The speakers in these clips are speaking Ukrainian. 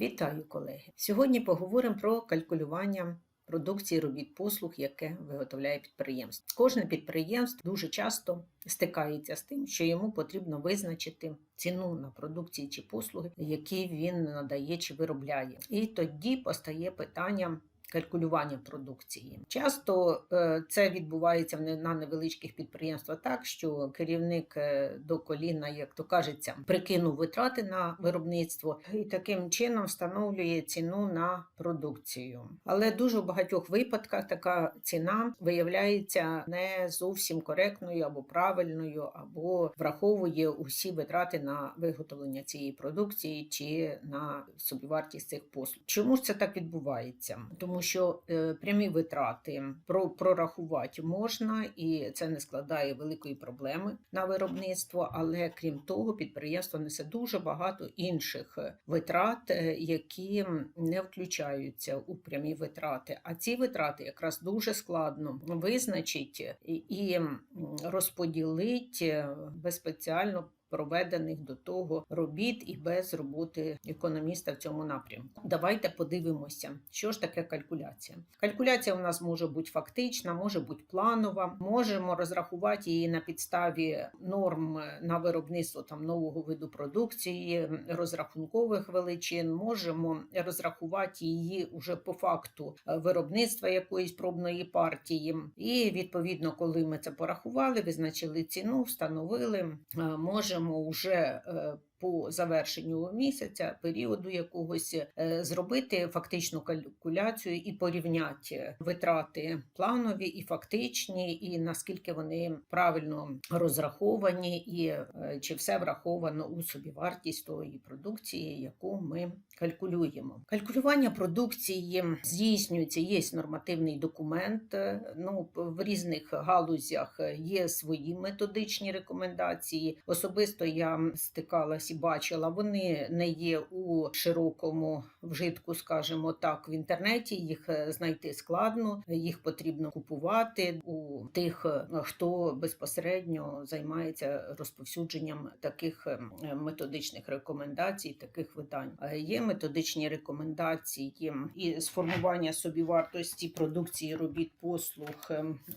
Вітаю, колеги! Сьогодні поговоримо про калькулювання продукції робіт послуг, яке виготовляє підприємство. Кожне підприємство дуже часто стикається з тим, що йому потрібно визначити ціну на продукції чи послуги, які він надає чи виробляє. І тоді постає питання. Калькулювання продукції часто е, це відбувається на невеличких підприємствах так, що керівник е, до коліна, як то кажеться, прикинув витрати на виробництво і таким чином встановлює ціну на продукцію. Але дуже в багатьох випадках така ціна виявляється не зовсім коректною або правильною, або враховує усі витрати на виготовлення цієї продукції чи на собівартість цих послуг. Чому ж це так відбувається? Тому що е, прямі витрати про, прорахувати можна, і це не складає великої проблеми на виробництво. Але крім того, підприємство несе дуже багато інших е, витрат, е, які не включаються у прямі витрати. А ці витрати якраз дуже складно визначити і розподілити без спеціально проведених до того робіт і без роботи економіста в цьому напрямку. Давайте подивимося, що ж таке калькуляція. Калькуляція у нас може бути фактична, може бути планова. Можемо розрахувати її на підставі норм на виробництво там нового виду продукції, розрахункових величин. Можемо розрахувати її уже по факту е, виробництва якоїсь пробної партії. І відповідно, коли ми це порахували, визначили ціну, встановили, е, можемо вже е, по завершенню місяця, періоду якогось е, зробити фактичну калькуляцію і порівняти витрати планові і фактичні, і наскільки вони правильно розраховані, і е, чи все враховано у собівартість тої продукції, яку ми калькулюємо. Калькулювання продукції здійснюється, є нормативний документ. е, Ну, в різних галузях є свої методичні рекомендації. Особисто я стикалась і бачила, вони не є у широкому вжитку, скажімо так, в інтернеті. Їх е, знайти складно, їх потрібно купувати у тих, е, хто безпосередньо займається розповсюдженням таких е, методичних рекомендацій, таких видань. Є методичні рекомендації і сформування собівартості продукції робіт послуг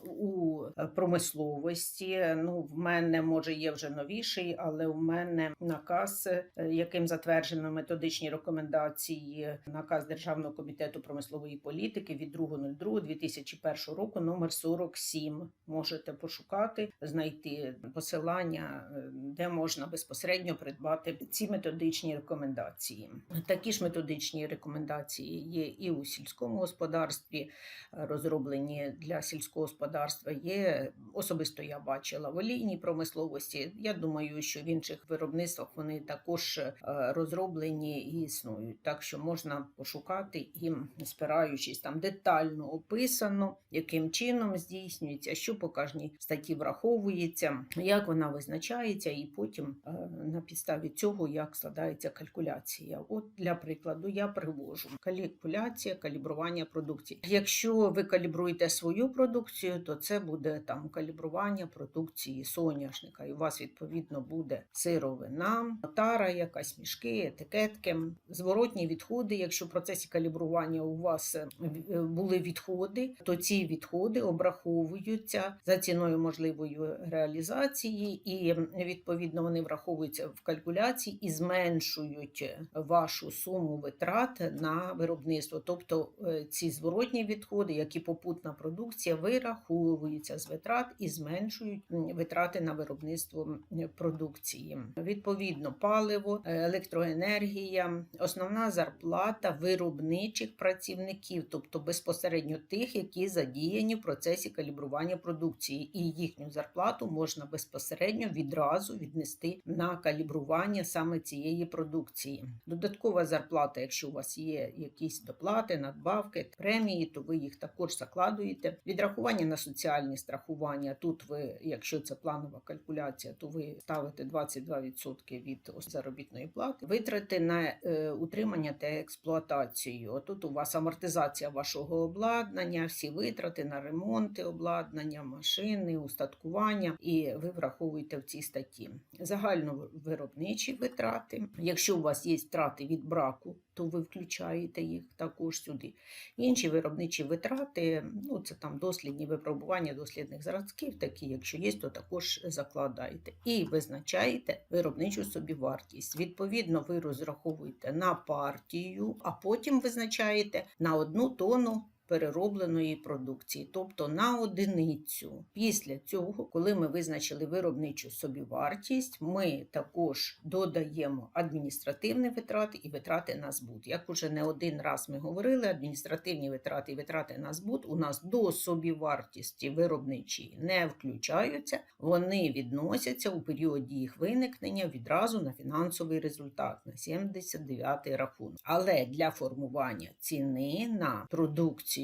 у промисловості. Ну, в мене може є вже новіший, але у мене наказ, е, яким затверджено методичні рекомендації, наказ Державного комітету промислової політики від 2.02.2001 року, номер 47. Можете пошукати, знайти посилання, е, де можна безпосередньо придбати ці методичні рекомендації. Такі ж методичні рекомендації є і у сільському господарстві, е, розроблені для сільського господарства. Є особисто я бачила в олійній промисловості. Я думаю, що в інших виробництвах вони також е, розроблені і існують. Так що можна пошукати і спираючись там детально описано, яким чином здійснюється, що по кожній статті враховується, як вона визначається, і потім е, на підставі цього як складається калькуляція. От для прикладу я привожу калькуляція, калібрування продукції. Якщо ви калібруєте свою продукцію, то це буде там калібрування продукції соняшника, і у вас відповідно буде сировина, тара, якась мішки, етикетки, зворотні відходи. Якщо в процесі калібрування у вас е, е, були відходи, то ці відходи обраховуються за ціною можливої реалізації, і відповідно вони враховуються в калькуляції і зменшують вашу суму витрат на виробництво. Тобто е, ці зворотні відходи, як і попутна продукція, вираховуються з витрат і зменшують витрати на виробництво продукції. Відповідно, паливо, е, електроенергія, основна зарплата виробничих працівників, тобто безпосередньо тих, які задіяні в процесі калібрування продукції, і їхню зарплату можна безпосередньо відразу віднести на калібрування саме цієї продукції. Додаткова зарплата, якщо у вас є якісь доплати, надбавки, премії, то ви їх також закладуєте. Відрахування на соціальні страхування. Тут ви, якщо це планова калькуляція, то ви ставите 22% від заробітної плати. Витрати на е, утримання та експлуатацію. Отут у вас амортизація вашого обладнання, всі витрати на ремонти обладнання, машини, устаткування, і ви враховуєте в цій статті. Загальновиробничі витрати. Якщо у вас є втрати від браку то ви включаєте їх також сюди. Інші виробничі витрати, ну це там дослідні випробування дослідних зразків, такі, якщо є, то також закладаєте. І визначаєте виробничу собівартість. Відповідно, ви розраховуєте на партію, а потім визначаєте на одну тонну переробленої продукції, тобто на одиницю. Після цього, коли ми визначили виробничу собівартість, ми також додаємо адміністративні витрати і витрати на збут. Як уже не один раз ми говорили, адміністративні витрати і витрати на збут у нас до собівартості виробничої не включаються, вони відносяться у періоді їх виникнення відразу на фінансовий результат на 79 рахунок. Але для формування ціни на продукцію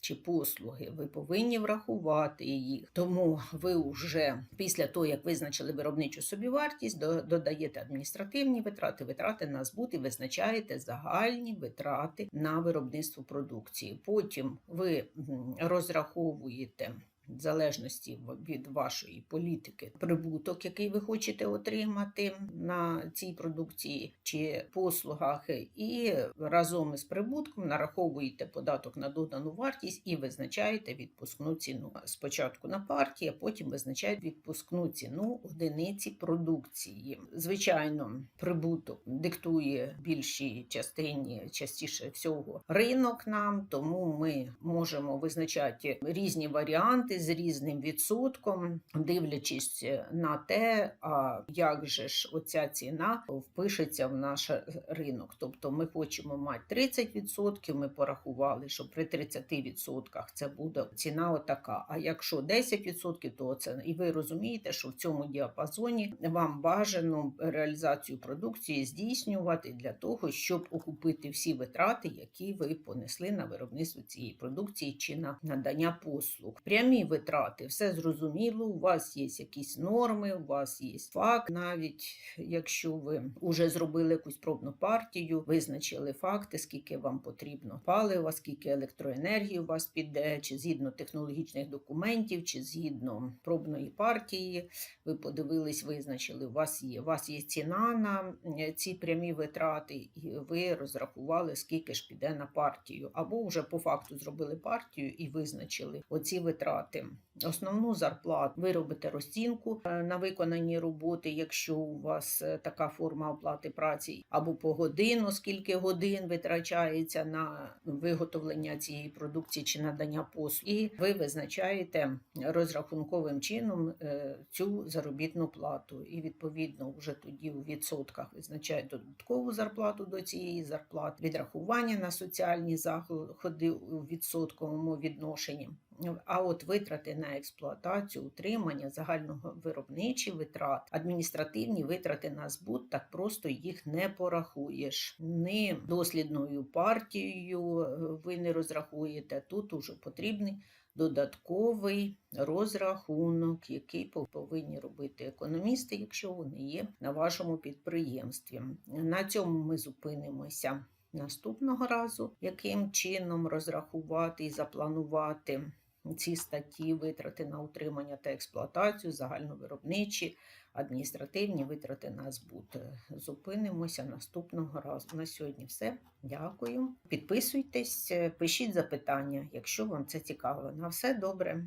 чи послуги, ви повинні врахувати їх. Тому ви вже після того, як визначили виробничу собівартість, до- додаєте адміністративні витрати, витрати на збут і визначаєте загальні витрати на виробництво продукції. Потім ви розраховуєте. В залежності від вашої політики, прибуток, який ви хочете отримати на цій продукції чи послугах, і разом із прибутком нараховуєте податок на додану вартість і визначаєте відпускну ціну. Спочатку на партії, а потім визначаєте відпускну ціну одиниці продукції. Звичайно, прибуток диктує більшій частині частіше всього ринок нам, тому ми можемо визначати різні варіанти з різним відсотком, дивлячись на те, а як же ж оця ціна впишеться в наш ринок. Тобто ми хочемо мати 30%, ми порахували, що при 30% це буде ціна отака. А якщо 10%, то це і ви розумієте, що в цьому діапазоні вам бажано реалізацію продукції здійснювати для того, щоб окупити всі витрати, які ви понесли на виробництво цієї продукції чи на надання послуг. Прямі витрати, все зрозуміло. У вас є якісь норми, у вас є факт, навіть якщо ви вже зробили якусь пробну партію, визначили факти, скільки вам потрібно палива, скільки електроенергії у вас піде, чи згідно технологічних документів, чи згідно пробної партії. Ви подивились, визначили, у вас є. У вас є ціна на е, ці прямі витрати, і ви розрахували, скільки ж піде на партію. Або вже по факту зробили партію і визначили оці витрати. Основну зарплату ви робите розцінку е, на виконані роботи, якщо у вас е, така форма оплати праці, або по годину, скільки годин витрачається на виготовлення цієї продукції чи надання послуг. І ви визначаєте розрахунковим чином е, цю заробітну плату. І відповідно вже тоді у відсотках визначаєте додаткову зарплату до цієї зарплати, відрахування на соціальні заходи у відсотковому відношенні. А от витрати на експлуатацію, утримання, загального виробничі витрат, адміністративні витрати на збут, так просто їх не порахуєш. Ні дослідною партією е, ви не розрахуєте. Тут уже потрібний додатковий розрахунок, який повинні робити економісти, якщо вони є на вашому підприємстві. На цьому ми зупинимося. Наступного разу, яким чином розрахувати і запланувати ці статті витрати на утримання та експлуатацію, загальновиробничі, адміністративні витрати на збут. Зупинимося наступного разу. На сьогодні все. Дякую. Підписуйтесь, пишіть запитання, якщо вам це цікаво. На все добре.